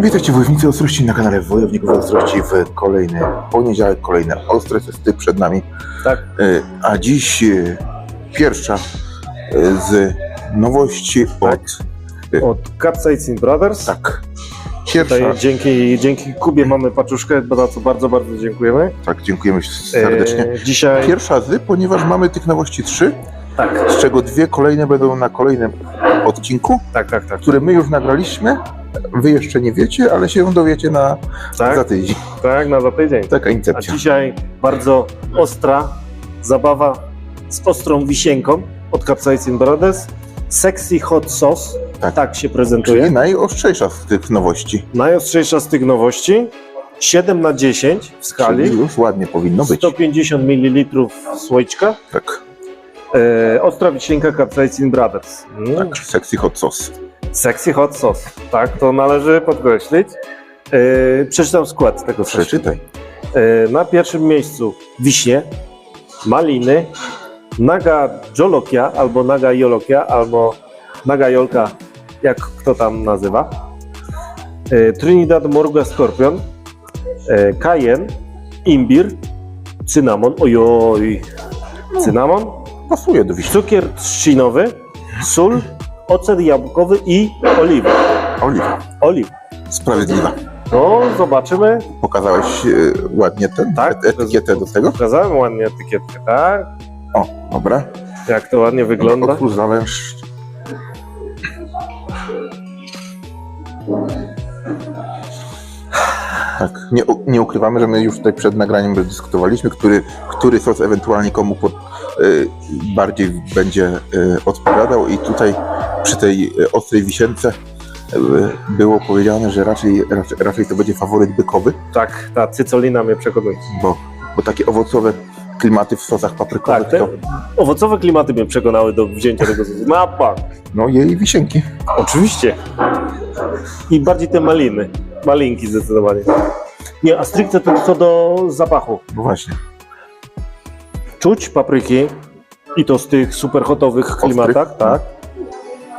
Witajcie wojownicy ostrości na kanale Wojowników Ostrości w kolejny poniedziałek, kolejne ostre testy przed nami. Tak. E, A dziś e, pierwsza e, z nowości od... Od Capsaicin Brothers. Tak. Pierwsza, Tutaj dzięki, dzięki Kubie mamy paczuszkę, za co bardzo, bardzo dziękujemy. tak, dziękujemy serdecznie. E, dzisiaj. Pierwsza z, ponieważ mamy tych nowości trzy, Tak, z czego dwie kolejne będą na kolejnym odcinku, tak, tak, tak. który my już nagraliśmy. Wy jeszcze nie wiecie, ale się dowiecie na za Tak, tydzień. tak, na za tydzień. Taka A incepcja. dzisiaj bardzo ostra zabawa z ostrą wisienką od Capsaicin Brothers. Sexy Hot Sauce. Tak. Tak, się Czyli prezentuje. najostrzejsza z tych nowości. Najostrzejsza z tych nowości. 7 na 10 w skali. Czyli już ładnie powinno być. 150 ml słoiczka. Tak, E, ostra wisienka Capsaicin Brothers. Mm. tak, sexy hot sauce. Sexy hot sauce. Tak, to należy podkreślić. E, przeczytam skład tego sosu. Przeczytaj. E, na pierwszym miejscu wiśnie, maliny, naga jolokia albo naga jolokia albo naga jolka, jak kto tam nazywa. E, Trinidad Morga Scorpion, e, cayenne, imbir, cynamon, ojoj, cynamon, Pasuje do wiśni. cukier trzcinowy, sól, ocet jabłkowy i oliwa. Oliwa. Oliwa. Sprawiedliwa. No, zobaczymy. Pokazałeś e, ładnie ten, Tak, et- etykietę do tego. Pokazałem ładnie etykietkę, tak? O, dobra. Jak to ładnie wygląda. Otwórz zawęż. Tak, nie, nie ukrywamy, że my już tutaj przed nagraniem dyskutowaliśmy, który, który sos ewentualnie komu pod, bardziej będzie y, odpowiadał i tutaj przy tej y, ostrej wisience y, było powiedziane, że raczej, raczej, raczej to będzie faworyt bykowy, Tak, ta cycolina mnie przekonuje. bo, bo takie owocowe klimaty w sosach paprykowych Tak, te to owocowe klimaty mnie przekonały do wzięcia tego sosu. Bank. no jej wisienki. Oczywiście. I bardziej te maliny. Malinki zdecydowanie. Nie, a stricte to co do zapachu. No właśnie. Czuć papryki i to z tych super hotowych klimatach, tak.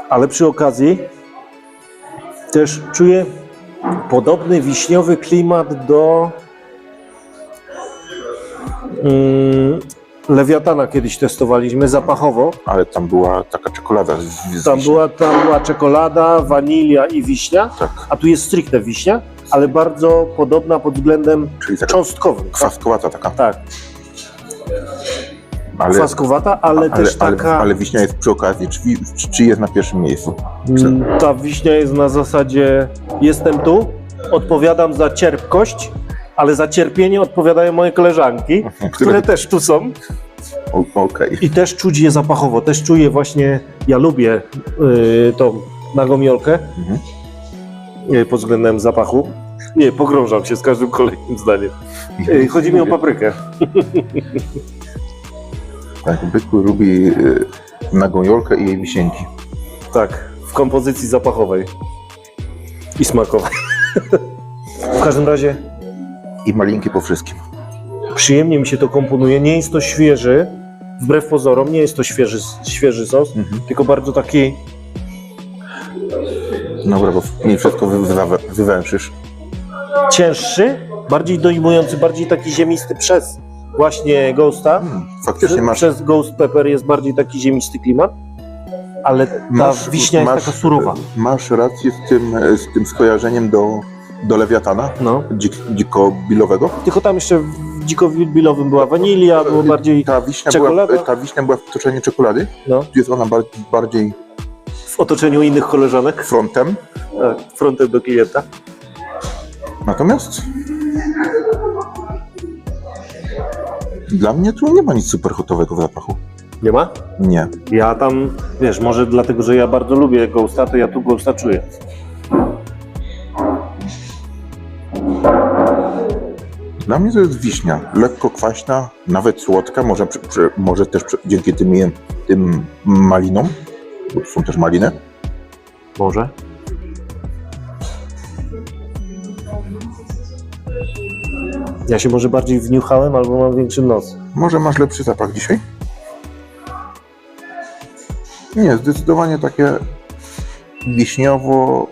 Ale przy okazji też czuję podobny wiśniowy klimat do mm, Lewiatana kiedyś testowaliśmy zapachowo. Ale tam była taka czekolada z, z Tam wiśnią. była, tam była czekolada, wanilia i wiśnia, Tak, a tu jest stricte wiśnia, ale bardzo podobna pod względem czyli taka cząstkowym. Tak, kwaskowata taka. tak. Ale, kwaskowata, ale, ale, też ale, taka. ale wiśnia jest przy okazji, czy, czy, jest na pierwszym miejscu? Mm, Ta wiśnia jest na zasadzie jestem tu, odpowiadam za cierpkość, ale za cierpienie odpowiadają moje koleżanki, które też tu są. O- Okej. I też czuć je zapachowo, też czuję właśnie, ja lubię yy, tą nagomiolkę Mhm. yy, pod względem zapachu. Nie, pogrążam się z każdym kolejnym zdaniem. Yy, chodzi mi o paprykę. Tak, byku lubi y, nagojolkę i jej wisienki. Tak, w kompozycji zapachowej i smakowej. w każdym razie I malinki po wszystkim. przyjemnie mi się to komponuje. Nie jest to świeży, wbrew pozorom, nie jest to świeży, świeży sos, Mhm. tylko bardzo taki Dobra, bo mi wszystko wy, wy, wywęszysz. cięższy, bardziej dojmujący, bardziej taki ziemisty przez właśnie Ghosta. Hmm, faktycznie masz, Przez Ghost Pepper jest bardziej taki ziemisty klimat, ale ta masz, wiśnia jest masz, taka surowa. Masz rację z tym, e, z tym skojarzeniem do, do lewiatana No. dzik, dziko-bilowego. Tylko tam jeszcze w dzikobilowym była wanilia, było bardziej Ta wiśnia, była, Czekolada? ta wiśnia była w otoczeniu czekolady. no, jest ona bardziej, bardziej w otoczeniu innych koleżanek, frontem. tak, frontem do klienta. Natomiast dla mnie tu nie ma nic super hotowego w zapachu. Nie ma? Nie. Ja tam, wiesz, może dlatego, że ja bardzo lubię Ghosta, to ja tu Ghosta czuję. Dla mnie to jest wiśnia. Lekko kwaśna, nawet słodka, może, przy, przy, może też przy, dzięki tym, tym malinom, bo tu są też maliny. Może? Ja się może bardziej wniuchałem albo mam większy nos. Może masz lepszy zapach dzisiaj? Nie, zdecydowanie takie wiśniowo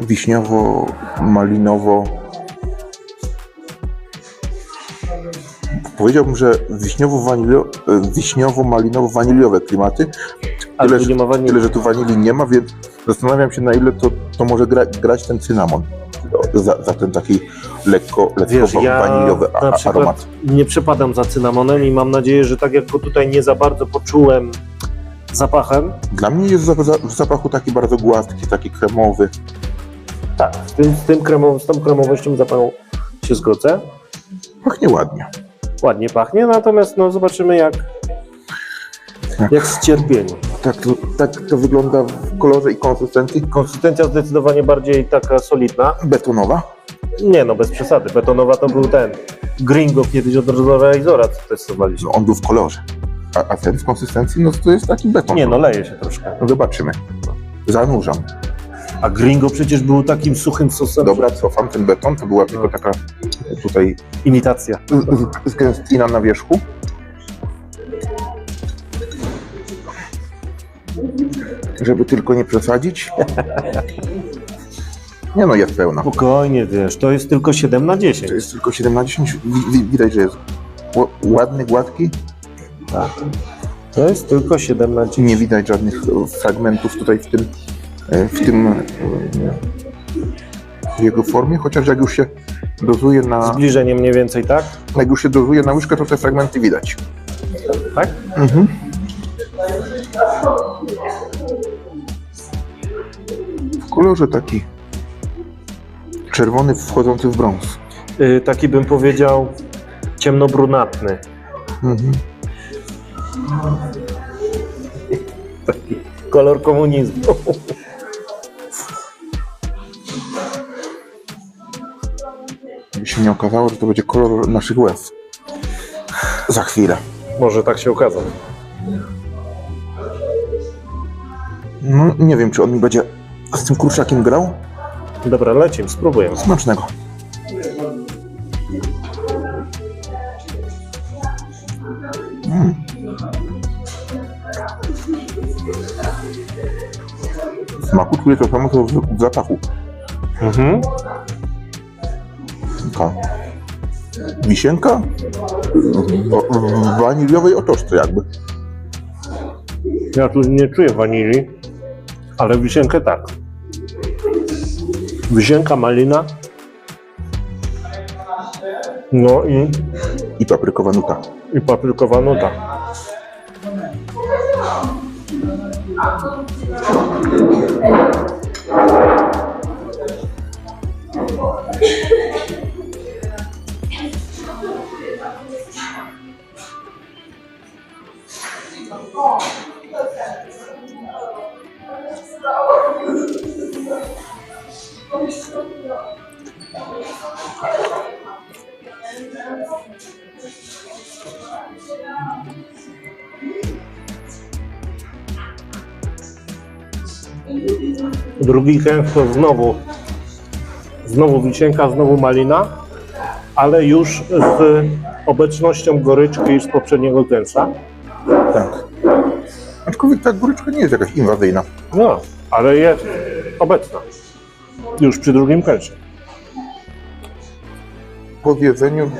wiśniowo-malinowo. Powiedziałbym, że wiśniowo-wanilio- e, wiśniowo-malinowo-waniliowe klimaty. Ale Tyle, tu że, tyle, że tu wanilii nie ma, więc zastanawiam się na ile to, to może gra, grać ten cynamon. Za, za ten taki lekko, lekko Wiesz, ja waniliowy a, na przykład aromat. nie przepadam za cynamonem i mam nadzieję, że tak jak go tutaj nie za bardzo poczułem zapachem, Dla mnie jest w zapachu taki bardzo gładki, taki kremowy. tak, z, tym, z, tym kremową, z tą kremowością zapachu się zgodzę. Pachnie ładnie. Ładnie pachnie, natomiast no zobaczymy jak, Tak. jak z cierpieniem. Tak tak to wygląda w kolorze i konsystencji. Konsystencja zdecydowanie bardziej taka solidna. Betonowa. Nie no, bez przesady. Betonowa to był ten Gringo kiedyś od Realizora, co testowaliśmy. No, on był w kolorze. A, a ten w konsystencji, no to jest taki beton. Nie no, leje się troszkę. No zobaczymy. Zanurzam. A Gringo przecież był takim suchym sosem. Dobra, cofam ten beton. To była tylko taka tutaj Imitacja. zgęstlina na wierzchu. Żeby tylko nie przesadzić. Nie no, jest pełna. Spokojnie, wiesz, to jest tylko 7 na 10. To jest tylko 7 na 10. Wi- wi- Widać, że jest ł- ładny, gładki. Tak. To jest tylko 7 na 10. Nie widać żadnych e, fragmentów tutaj w tym, e, w tym e, w jego formie, chociaż jak już się dozuje na, Zbliżenie mniej więcej, tak? jak już się dozuje na łyżkę, to te fragmenty widać. Tak? W kolorze taki czerwony wchodzący w brąz. Y, taki bym powiedział ciemnobrunatny. Mhm. Taki kolor komunizmu. By się nie okazało, że to będzie kolor naszych łez. Za chwilę. Może tak się okazać. No, nie wiem, czy on mi będzie z tym kurczakiem grał. Dobra, lecimy, spróbujemy. Smacznego. Mm. Smaku czuję to samo, co w w zapachu. Mhm. Taka wisienka w- w waniliowej otoczce jakby. Ja tu nie czuję wanilii, ale wisienkę tak. Wisienka, malina. No i, I paprykowa nuta. i paprykowa nuta. To znowu, znowu wisienka, znowu malina, ale już z obecnością goryczki z poprzedniego kęsa. Tak. Aczkolwiek ta goryczka nie jest jakaś inwazyjna. No, ale jest obecna. Już przy drugim kęsie. Po zjedzeniu,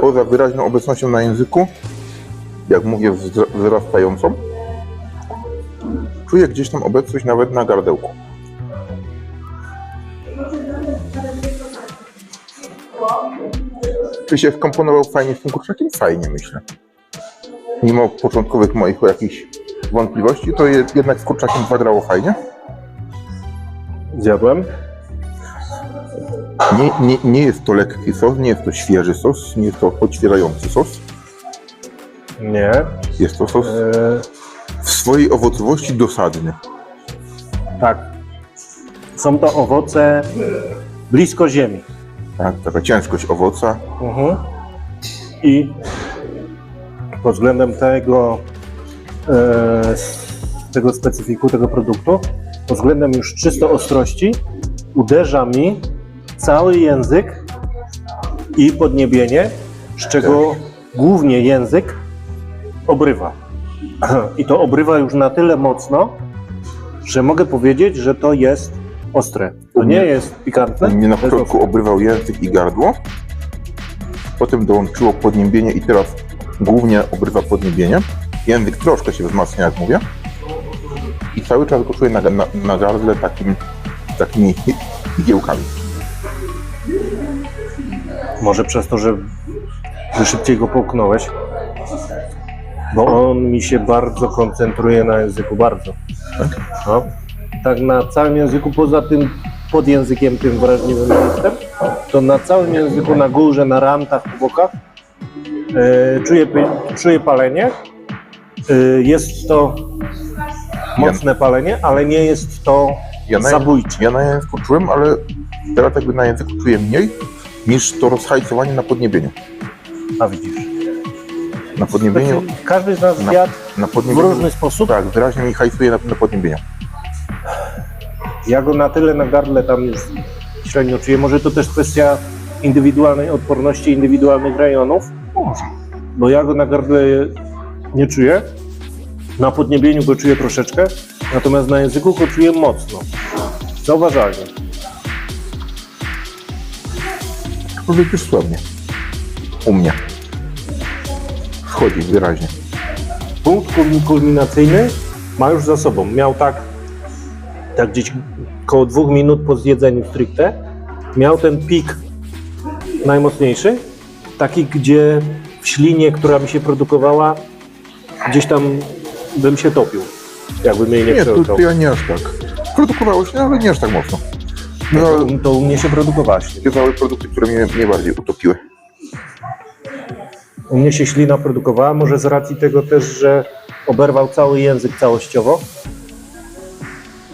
poza wyraźną obecnością na języku, jak mówię wzra- wzrastającą, czuję gdzieś tam obecność nawet na gardełku. Czy się skomponował fajnie z tym kurczakiem? Fajnie, myślę. Mimo początkowych moich jakichś wątpliwości, to je, jednak z kurczakiem zagrało fajnie. Zjadłem. Nie, nie, nie jest to lekki sos, nie jest to świeży sos, nie jest to odświeżający sos. Nie. Jest to sos E, w swojej owocowości dosadny. tak. Są to owoce blisko ziemi. Tak, taka ciężkość owoca. Mhm. I pod względem tego, e, tego specyfiku, tego produktu, pod względem już czysto ostrości, uderza mi cały język i podniebienie, z czego głównie język obrywa. I to obrywa już na tyle mocno, że mogę powiedzieć, że to jest ostre. To nie jest pikantne? Mnie na to jest początku obrywał język i gardło, potem dołączyło podniebienie i teraz głównie obrywa podniebienie. Język troszkę się wzmacnia, jak mówię. I cały czas go czuję na, na, na gardle takim, takimi igiełkami. Może przez to, że, że szybciej go połknąłeś? Bo on mi się bardzo koncentruje na języku, bardzo. Tak? No. Tak na całym języku, poza tym pod językiem tym wrażliwym miejscem, to na całym języku, na górze, na rantach, po bokach e, czuję, czuję palenie. E, jest to mocne palenie, ale nie jest to Ja na, zabójcze. ja na języku czułem, ale teraz jakby na języku czuję mniej niż to rozhajcowanie na podniebieniu. A widzisz. Na podniebieniu, Znaczy, każdy z nas Na- zjadł na w różny sposób. tak, wyraźnie mi hajcuje na, na podniebieniu. Ja go na tyle na gardle tam już średnio czuję. Może to też kwestia indywidualnej odporności, indywidualnych rejonów, bo ja go na gardle nie czuję. Na podniebieniu go czuję troszeczkę, natomiast na języku go czuję mocno. Zauważalnie. Powiedzieć słownie. U mnie. Wchodzi wyraźnie. Punkt kulmi- kulminacyjny ma już za sobą. Miał tak, tak gdzieś koło dwóch minut po zjedzeniu stricte, miał ten pik najmocniejszy, taki gdzie w ślinie, która mi się produkowała, gdzieś tam bym się topił, jakbym jej nie, Nie, przełkał. to ja nie aż tak. Produkowało się, ale nie aż tak mocno. No, To, to u mnie się ślina. Piewały produkty, które mnie, mnie bardziej utopiły. U mnie się ślina produkowała, może z racji tego też, że oberwał cały język całościowo.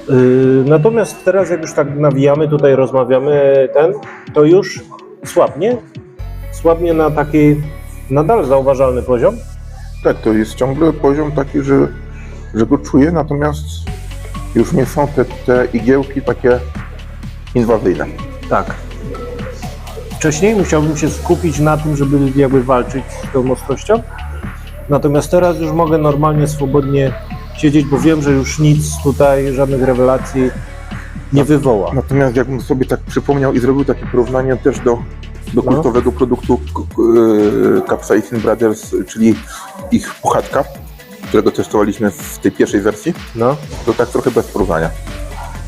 Yy, natomiast teraz, jak już tak nawijamy, tutaj rozmawiamy, ten, to już słabnie. Słabnie na taki nadal zauważalny poziom. Tak, to jest ciągle poziom taki, że, że go czuję, natomiast już nie są te, te igiełki takie inwazyjne. Tak. Wcześniej musiałbym się skupić na tym, żeby jakby walczyć z tą ostrością. Natomiast teraz już mogę normalnie, swobodnie siedzieć, bo wiem, że już nic tutaj, żadnych rewelacji nie wywoła. Natomiast jakbym sobie tak przypomniał i zrobił takie porównanie też do, do No. kultowego produktu yy, Capsaicin Brothers, czyli ich puchatka, którego testowaliśmy w tej pierwszej wersji, No. to tak trochę bez porównania.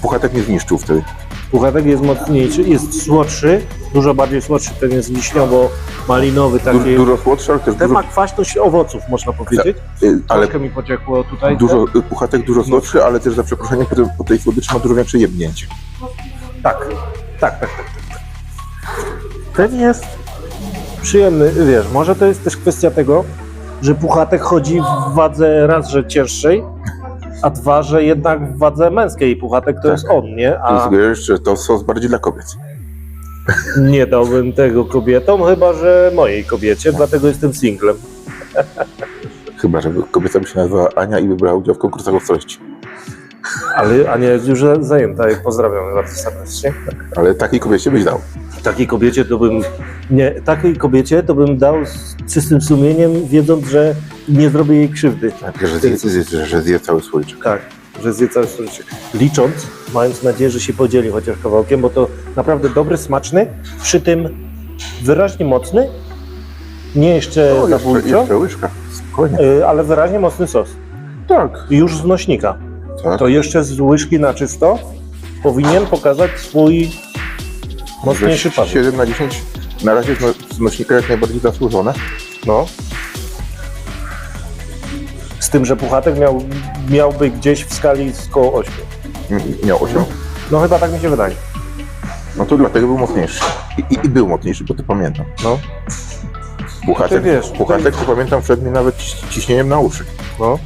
Puchatek nie zniszczył wtedy. Puchatek jest mocniejszy, jest słodszy, dużo bardziej słodszy, ten jest wiśniowo-malinowy, taki. dużo słodszy, ale też Ten dużo, ma kwaśność owoców, można powiedzieć. yy, ale Troszkę mi pociekło tutaj. dużo, y, puchatek dużo słodszy, ale też za przeproszeniem po, tej- po tej słodyczy ma dużo większe jebnięcie. Tak, tak, tak, tak. tak. Ten jest przyjemny, wiesz, może to jest też kwestia tego, że puchatek chodzi w wadze raz, że cięższej, a dwa, że jednak w wadze męskiej puchatek to Tak. jest on, nie? A sugerujesz, że to sos bardziej dla kobiet. nie dałbym tego kobietom, chyba że mojej kobiecie, dlatego jestem singlem. Chyba, że kobieta by się nazywała Ania i by brała udział w konkursach ostrości. Ale Ania jest już zajęta pozdrawiam bardzo serdecznie. Ale takiej kobiecie byś dał. Takiej kobiecie to bym, nie, takiej kobiecie to bym dał z czystym sumieniem, wiedząc, że nie zrobię jej krzywdy. Że zje, że, że zje cały słoiczek. Tak, że zje całe słodycze. Licząc, mając nadzieję, że się podzieli chociaż kawałkiem, bo to naprawdę dobry, smaczny, przy tym wyraźnie mocny, nie jeszcze O, jeszcze, zabójczo, jeszcze łyżka. Spokojnie. y, ale wyraźnie mocny sos. Tak, Już z nośnika. tak. To jeszcze z łyżki na czysto powinien pokazać swój mocniejszy papier. 7 na 10 na razie no- z nośnika jak najbardziej zasłużone. No. Z tym, że Puchatek miał, miałby gdzieś w skali z koło 8. M- Miał 8. No chyba tak mi się wydaje. No to dlatego był mocniejszy. I, i, i był mocniejszy, bo to pamiętam. No, Puchatek, Ty wiesz, puchatek to pamiętam przed mnie nawet ci- ciśnieniem na uszy. no.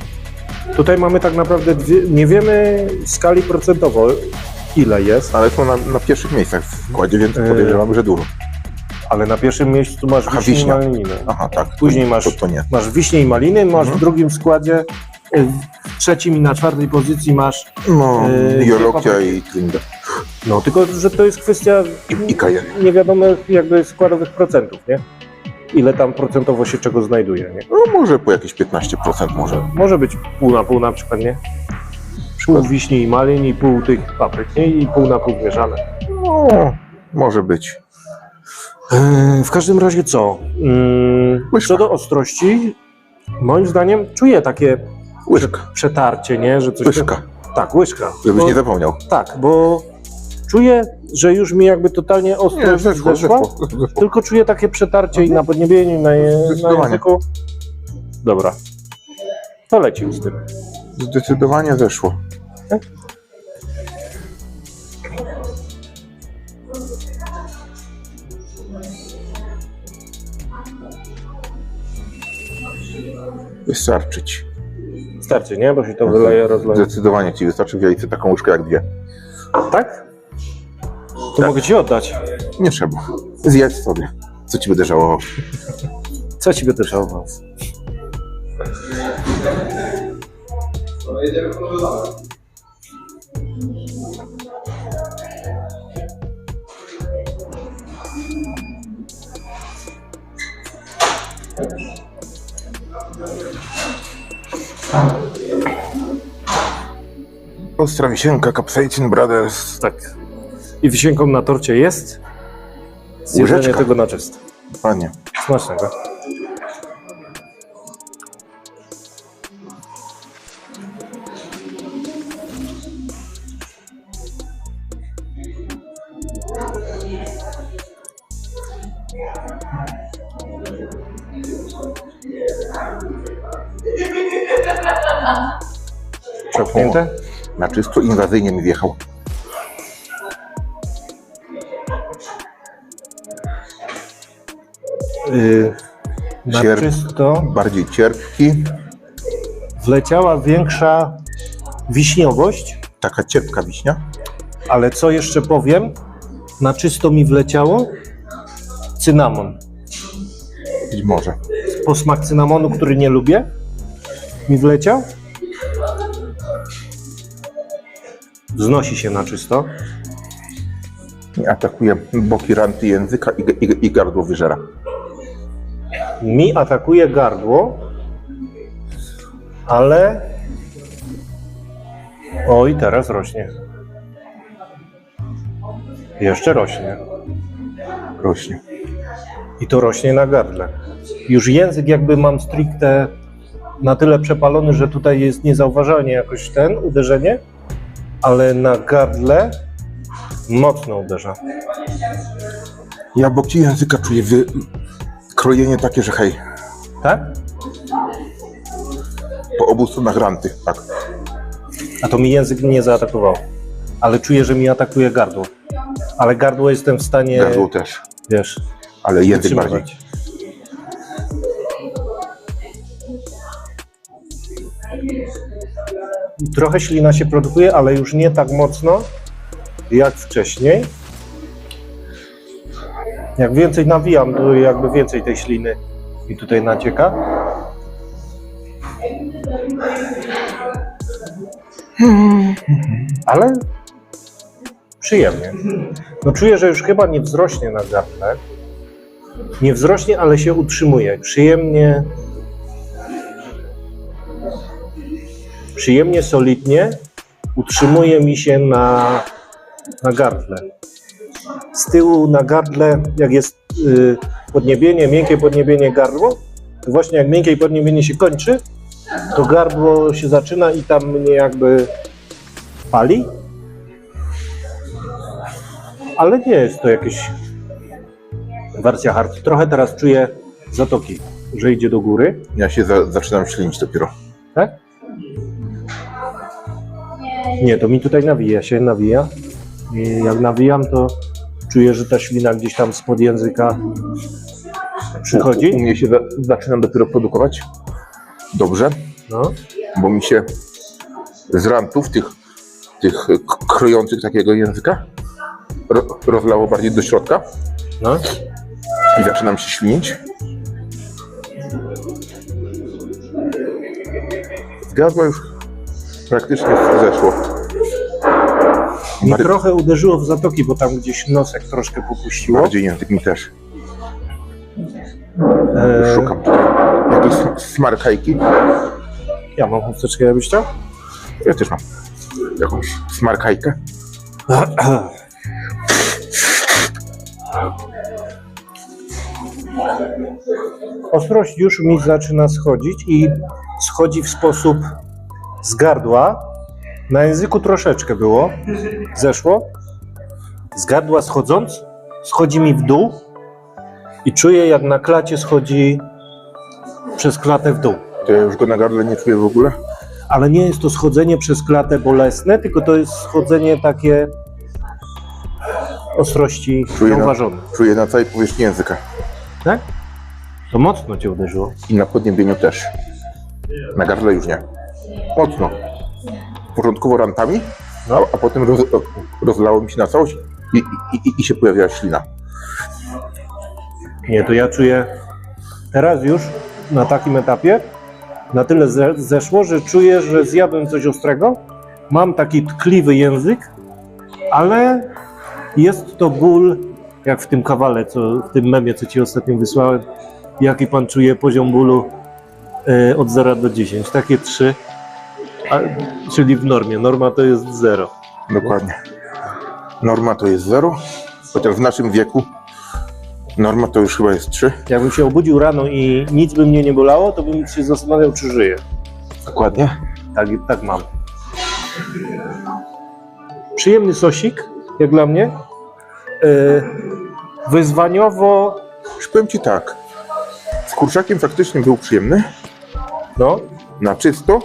Tutaj mamy tak naprawdę dwie, nie wiemy w skali procentowo ile jest, Ale są na, na pierwszych miejscach w składzie, więc Yy. podejrzewam, że dużo. Ale na pierwszym miejscu masz Aha, wiśnie i wiśnia. maliny. Aha, tak. Później masz- To, to nie. Masz wiśnie i maliny, masz Mhm. w drugim składzie, y, w trzecim i na czwartej pozycji masz, No, Yy, Jolokia i Trinda. no tylko, że to jest kwestia I, i Kajer. niewiadomych jakby składowych procentów, nie? Ile tam procentowo się czego znajduje, nie? No może po jakieś 15% może. Może być pół na pół na przykład, nie? Pół wiśni i malin i pół tych papryk, nie? I pół na pół zmieszane. No, może być. Eee, W każdym razie co? Łyżka. Co do ostrości, moim zdaniem czuję takie Łyżka. przetarcie, nie? Że coś Łyżka. Tak, łyżka. Żebyś Bo- nie zapomniał. Tak, bo czuję, że już mi jakby totalnie Nie, ostrość zeszło, zeszła, zeszło. zeszło. tylko czuję takie przetarcie i na podniebieniu, i na, je, na Zdecydowanie. języku. Dobra. To leci z tym. Zdecydowanie zeszło. Wystarczyć. Starczy, nie? Bo się to wyleje, rozleje. Zdecydowanie ci wystarczy w jajce taką łyżkę jak dwie. Tak? To mogę ci oddać. Nie trzeba. Zjedz sobie. Co ci będę żałował? Co ci będę żałował? Ostra wisienka, Capsaicin Brothers. Tak. I wisienką na torcie jest zjedzenie Łyżeczka. tego na czysto. Panie. Smacznego. Przepchnięte? Na czysto inwazyjnie mi wjechał. Yy, na czysto Bardziej cierpki. wleciała większa wiśniowość, Taka cierpka wiśnia. ale co jeszcze powiem, na czysto mi wleciało cynamon. Być może. Posmak cynamonu, który nie lubię, mi wleciał. Wznosi się na czysto. Atakuje boki ranty języka i, i, i gardło wyżera. Mi atakuje gardło, ale. Oj, teraz rośnie. Jeszcze rośnie. Rośnie. I to rośnie na gardle. Już język jakby mam stricte na tyle przepalony, że tutaj jest niezauważalnie jakoś ten uderzenie, ale na gardle mocno uderza. Ja boki języka czuję wy... krojenie takie, że hej, Tak? po obu stronach ranty. Tak. A to mi język nie zaatakował. Ale czuję, że mi atakuje gardło. Ale gardło jestem w stanie, Gardło też. wiesz, Ale język bardziej. Trochę ślina się produkuje, ale już nie tak mocno jak wcześniej. Jak więcej nawijam, to jakby więcej tej śliny mi tutaj nacieka. Ale przyjemnie. No czuję, że już chyba nie wzrośnie na gardle. Nie wzrośnie, ale się utrzymuje. Przyjemnie przyjemnie, solidnie utrzymuje mi się na, na gardle. Z tyłu na gardle, jak jest y, podniebienie, miękkie podniebienie gardło, to właśnie jak miękkie podniebienie się kończy, to gardło się zaczyna i tam mnie jakby pali. Ale nie jest to jakieś wersja hard. Trochę teraz czuję zatoki, że idzie do góry. Ja się za, zaczynam ślinić dopiero. Tak? Nie, to mi tutaj nawija się, nawija. I jak nawijam, to czuję, że ta ślina gdzieś tam spod języka U przychodzi. mnie się za, zaczynam dopiero produkować. Dobrze, No. bo mi się z rantów tych, tych krojących takiego języka ro, rozlało bardziej do środka No. i zaczynam się ślinić. Z gardła już praktycznie zeszło. Mi trochę uderzyło w zatoki, bo tam gdzieś nosek troszkę popuściło. bardziej język mi też. E, Szukam tutaj jakiejś smarkajki. ja mam chusteczkę, jakbyś chciał? Ja też mam. jakąś smarkajkę. Ostrość już mi zaczyna schodzić i schodzi w sposób z gardła. Na języku troszeczkę było, zeszło. Z gardła schodząc, schodzi mi w dół i czuję jak na klacie schodzi przez klatę w dół. To ja już go na gardle nie czuję w ogóle. Ale nie jest to schodzenie przez klatę bolesne, tylko to jest schodzenie takie ostrości Czuję na- zauważone. Czuję na całej powierzchni języka. Tak? To mocno cię uderzyło. I na podniebieniu też. Na gardle już nie. Mocno. Początkowo rantami, a, a potem roz, rozlało mi się na całość i, i, i, i się pojawiła ślina. Nie, to ja czuję teraz już na takim etapie na tyle ze, zeszło, że czuję, że zjadłem coś ostrego. Mam taki tkliwy język, ale jest to ból, jak w tym kawale, co, w tym memie, co ci ostatnio wysłałem. Jaki pan czuje poziom bólu e, od 0 do 10? Takie 3, a, czyli w normie. Norma to jest 0. Dokładnie. Norma to jest 0, chociaż w naszym wieku norma to już chyba jest 3. Jakbym się obudził rano i nic by mnie nie bolało, to bym się zastanawiał, czy żyję. Dokładnie. Tak, tak mam. Przyjemny sosik, jak dla mnie. Yy, wyzwaniowo, Już powiem Ci tak. Z kurczakiem faktycznie był przyjemny. no, Na czysto.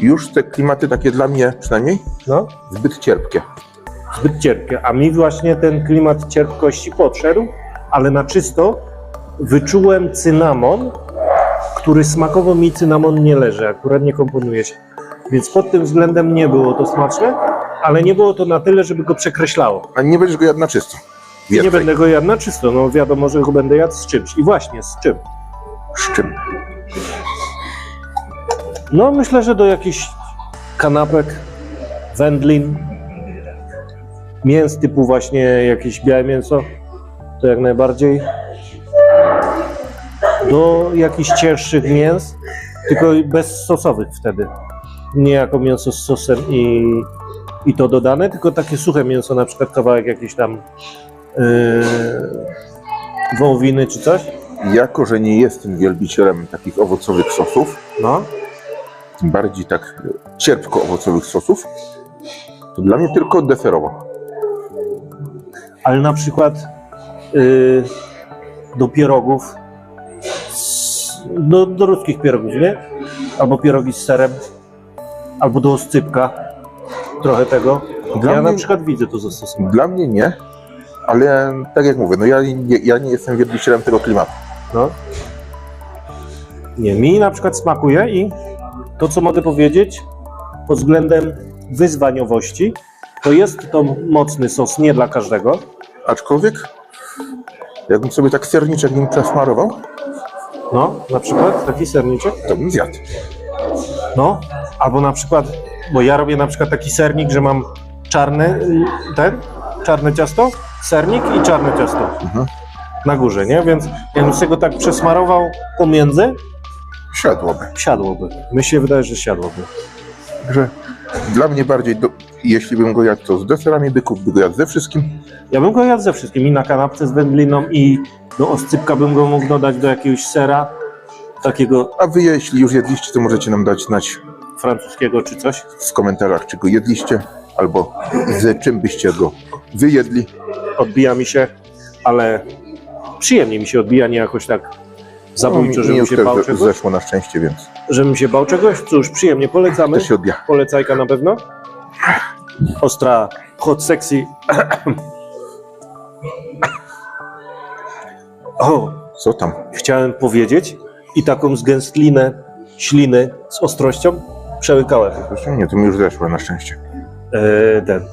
Już te klimaty takie dla mnie przynajmniej no, zbyt cierpkie. zbyt cierpkie. A mi właśnie ten klimat cierpkości podszedł, ale na czysto wyczułem cynamon, który smakowo mi cynamon nie leży, akurat nie komponuje się. Więc pod tym względem nie było to smaczne, ale nie było to na tyle, żeby go przekreślało. A nie będziesz go jadł na czysto. Nie Więcej. będę go jadł na czysto, no wiadomo, że go będę jadł z czymś. I właśnie, z czym? Z czym? No myślę, że do jakichś kanapek, wędlin, mięs typu właśnie jakieś białe mięso, to jak najbardziej. Do jakichś cięższych mięs, tylko bez sosowych wtedy. Nie jako mięso z sosem i, i to dodane, tylko takie suche mięso, na przykład kawałek jakiejś tam yy, wołowiny czy coś. Jako, że nie jestem wielbicielem takich owocowych sosów, No, tym bardziej tak cierpko owocowych sosów, to dla mnie tylko deserowo. ale na przykład y, do pierogów, do, do ruskich pierogów, nie? Albo pierogi z serem, albo do oscypka, trochę tego. Dla ja na mnie- przykład widzę to zastosowanie. Dla mnie nie, ale tak jak mówię, no ja nie, ja nie jestem wielbicielem tego klimatu. No. Nie, mi na przykład smakuje i to, co mogę powiedzieć pod względem wyzwaniowości, to jest to mocny sos, nie dla każdego. Aczkolwiek, jakbym sobie tak serniczek nim przesmarował, No, na przykład taki serniczek. to bym zjadł. No, albo na przykład, bo ja robię na przykład taki sernik, że mam czarny, y, ten, czarne ciasto, sernik i czarne ciasto Mhm. na górze, nie? Więc jakbym sobie go tak przesmarował pomiędzy, Siadłoby. siadłoby. Mi się wydaje, że siadłoby. Także dla mnie bardziej, do, jeśli bym go jadł to z deserami, by by go jadł ze wszystkim. Ja bym go jadł ze wszystkim, i na kanapce z wędliną, i do oscypka bym go mógł dodać do jakiegoś sera, takiego A wy, jeśli już jedliście, to możecie nam dać znać francuskiego czy coś. w komentarzach, czy go jedliście, albo z czym byście go wyjedli. Odbija mi się, ale przyjemnie mi się odbija, nie jakoś tak zabójczo, mi żebym się bał ze- czegoś. zeszło na szczęście, więc żebym się bał czegoś. Cóż, przyjemnie, polecamy. też się odbija. Polecajka na pewno. Ostra, hot, sexy. O, Co tam? chciałem powiedzieć i taką zgęstlinę śliny z ostrością przełykałem. Proszę, nie, to mi już zeszło na szczęście. Eee, ten.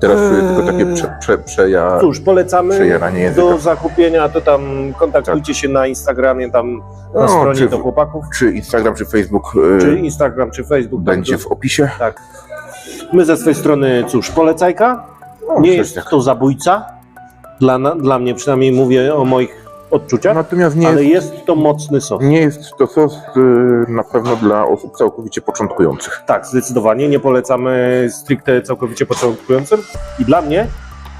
Teraz Eee. tylko takie prze, prze, przeja... Cóż, polecamy do zakupienia, to tam kontaktujcie się na Instagramie, tam na No, stronie czy- do chłopaków, Czy Instagram, czy Facebook y, czy Instagram, czy Facebook. będzie tak, w opisie. Tak. My ze swojej strony, cóż, polecajka. No, Nie jest tak. to zabójca. Dla, dla mnie przynajmniej mówię o moich odczucia, Natomiast nie ale jest, jest to mocny sos. nie jest to sos y, na pewno dla osób całkowicie początkujących. Tak, zdecydowanie. Nie polecamy stricte całkowicie początkującym. I dla mnie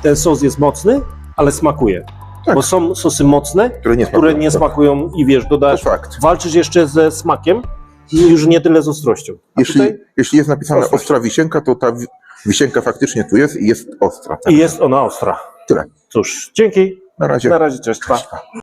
ten sos jest mocny, ale smakuje. Tak. Bo są sosy mocne, Które nie które smakują. nie smakują i wiesz, fakt. walczysz jeszcze ze smakiem i już nie tyle z ostrością. A Jeśli, tutaj jeśli jest napisane Ostrość. ostra wisienka, to ta wi- wisienka faktycznie tu jest i jest ostra. i jest ona ostra. Tyle. Cóż, dzięki. Na razie. Na razie, cześć. Pa.